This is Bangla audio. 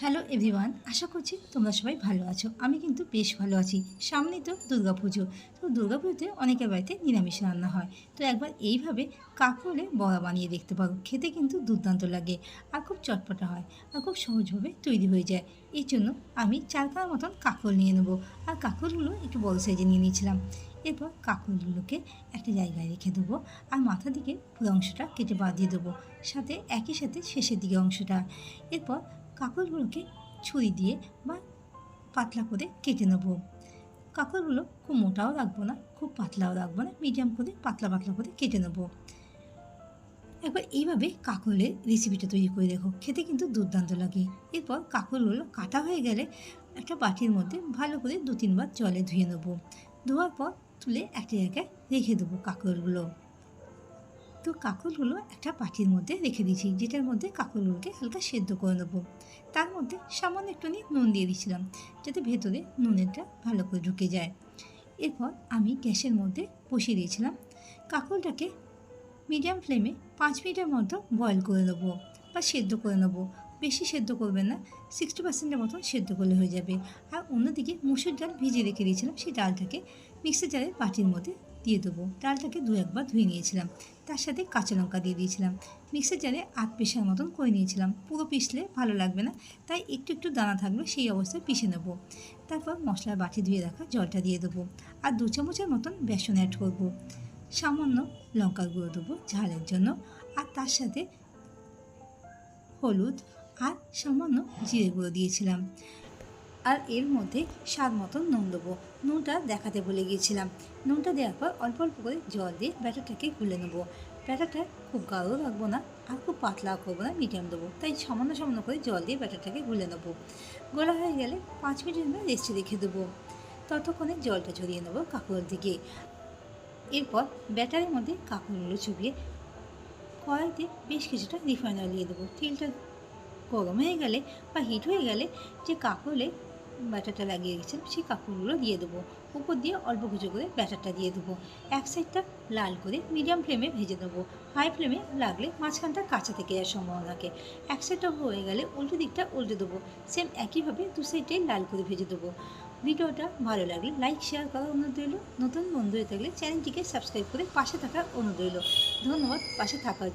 হ্যালো এভরিওয়ান আশা করছি তোমরা সবাই ভালো আছো। আমি কিন্তু বেশ ভালো আছি। সামনেই তো দুর্গাপুজো। তো দুর্গাপুজোতে অনেকের বাড়িতে নিরামিষ রান্না হয়। তো একবার এইভাবে কাঁকরোলে বড়া বানিয়ে দেখতে পারো। খেতে কিন্তু দুর্দান্ত লাগে আর খুব চটপটা হয় আর খুব সহজভাবে তৈরি হয়ে যায়। এই জন্য আমি চারখানা মতন কাঁকরোল নিয়ে নেব। আর কাঁকরোলগুলো একটু বড় সাইজে নিয়ে নিয়েছিলাম। এরপর কাঁকরোলগুলোকে একটা জায়গায় রেখে দেবো আর মাথা দিকে পুরো অংশটা কেটে বাদ দিয়ে দেবো। সাথে একই সাথে শেষের দিকে অংশটা। এরপর কাঁকরগুলোকে ছুরি দিয়ে বা পাতলা করে কেটে নেব। কাঁকরগুলো খুব মোটাও রাখব না, খুব পাতলাও রাখব না মিডিয়াম করে, পাতলা পাতলা করে কেটে নেব। একবার এইভাবে কাঁকরোলের রেসিপিটা তৈরি করে দেখো, খেতে কিন্তু দুর্দান্ত লাগে। এরপর কাঁকরগুলো কাটা হয়ে গেলে একটা বাটির মধ্যে ভালো করে দু তিনবার জলে ধুয়ে নেব। ধোয়ার পর তুলে একটা জায়গায় রেখে দেবো কাঁকরগুলো তো কাঁকরগুলো একটা পাটির মধ্যে রেখে দিয়েছি, যেটার মধ্যে কাঁকরগুলোকে হালকা সেদ্ধ করে নেব। তার মধ্যে সামান্য একটু নিয়ে নুন দিয়ে দিয়েছিলাম, যাতে ভেতরে নুনেরটা ভালো করে ঢুকে যায়। এরপর আমি গ্যাসের মধ্যে বসিয়ে দিয়েছিলাম। কাঁকরটাকে মিডিয়াম ফ্লেমে পাঁচ মিনিটের মতো বয়েল করে নেব বা সেদ্ধ করে নেব। বেশি সেদ্ধ করবেন না, সিক্সটি পার্সেন্টের মতন সেদ্ধ করলে হয়ে যাবে। আর অন্যদিকে মুসুর ডাল ভিজিয়ে রেখে দিয়েছিলাম, সেই ডালটাকে মিক্সার জারের বাটির মধ্যে দিয়ে দেবো। ডালটাকে দু একবার ধুয়ে নিয়েছিলাম। তার সাথে কাঁচা লঙ্কা দিয়ে দিয়েছিলাম। মিক্সার জারে আধ পেশার মতন করে নিয়েছিলাম। পুরো পিষলে ভালো লাগবে না, তাই একটু একটু দানা থাকবে সেই অবস্থায় পিষে নেব। তারপর মশলার বাটি ধুয়ে রাখা জলটা দিয়ে দেবো আর দু চামচের মতন বেসন অ্যাড করব। সামান্য লঙ্কার গুঁড়ো দেবো ঝালের জন্য আর তার সাথে হলুদ আর সামান্য জিরে গুঁড়ো দিয়েছিলাম। আর এর মধ্যে স্বাদ মতন নুন দেবো। নুনটা দেখাতে ভুলে গিয়েছিলাম। নুনটা দেওয়ার পর অল্প অল্প করে জল দিয়ে ব্যাটারটাকে গুলে নেব। ব্যাটারটা খুব গাঢ় রাখব না আর খুব পাতলা করব না, মিডিয়াম দেবো। তাই সামান্য সামান্য করে জল দিয়ে ব্যাটারটাকে গুলে নেব। গোলা হয়ে গেলে পাঁচ মিনিটের জন্য রেস্টে রেখে দেবো। ততক্ষণে জলটা ঝরিয়ে নেব কাকুরের দিকে। এরপর ব্যাটারের মধ্যে কাকুরগুলো চুবিয়ে কড়াইতে বেশ কিছুটা রিফাইন দিয়ে দেবো। তেলটা গরম হয়ে গেলে বা হিট হয়ে গেলে যে কাকলে ব্যাটারটা লাগিয়ে রেখেছিলাম সেই কাপড়গুলো দিয়ে দেবো। উপর দিয়ে অল্প কিছু করে ব্যাটারটা দিয়ে দেবো। এক সাইডটা লাল করে মিডিয়াম ফ্লেমে ভেজে দেবো। হাই ফ্লেমে লাগলে মাঝখানটা কাঁচা থেকে যাওয়ার সম্ভাবনা থাকে। এক সাইডটা হয়ে গেলে উল্টো দিকটা উল্টে দেবো। সেম একইভাবে দু সাইডটাই লাল করে ভেজে দেবো। ভিডিওটা ভালো লাগলে লাইক শেয়ার করার অনুরোধ রইল। নতুন বন্ধু হয়ে থাকলে চ্যানেলটিকে সাবস্ক্রাইব করে পাশে থাকার অনুরোধ রইল। ধন্যবাদ, পাশে থাকার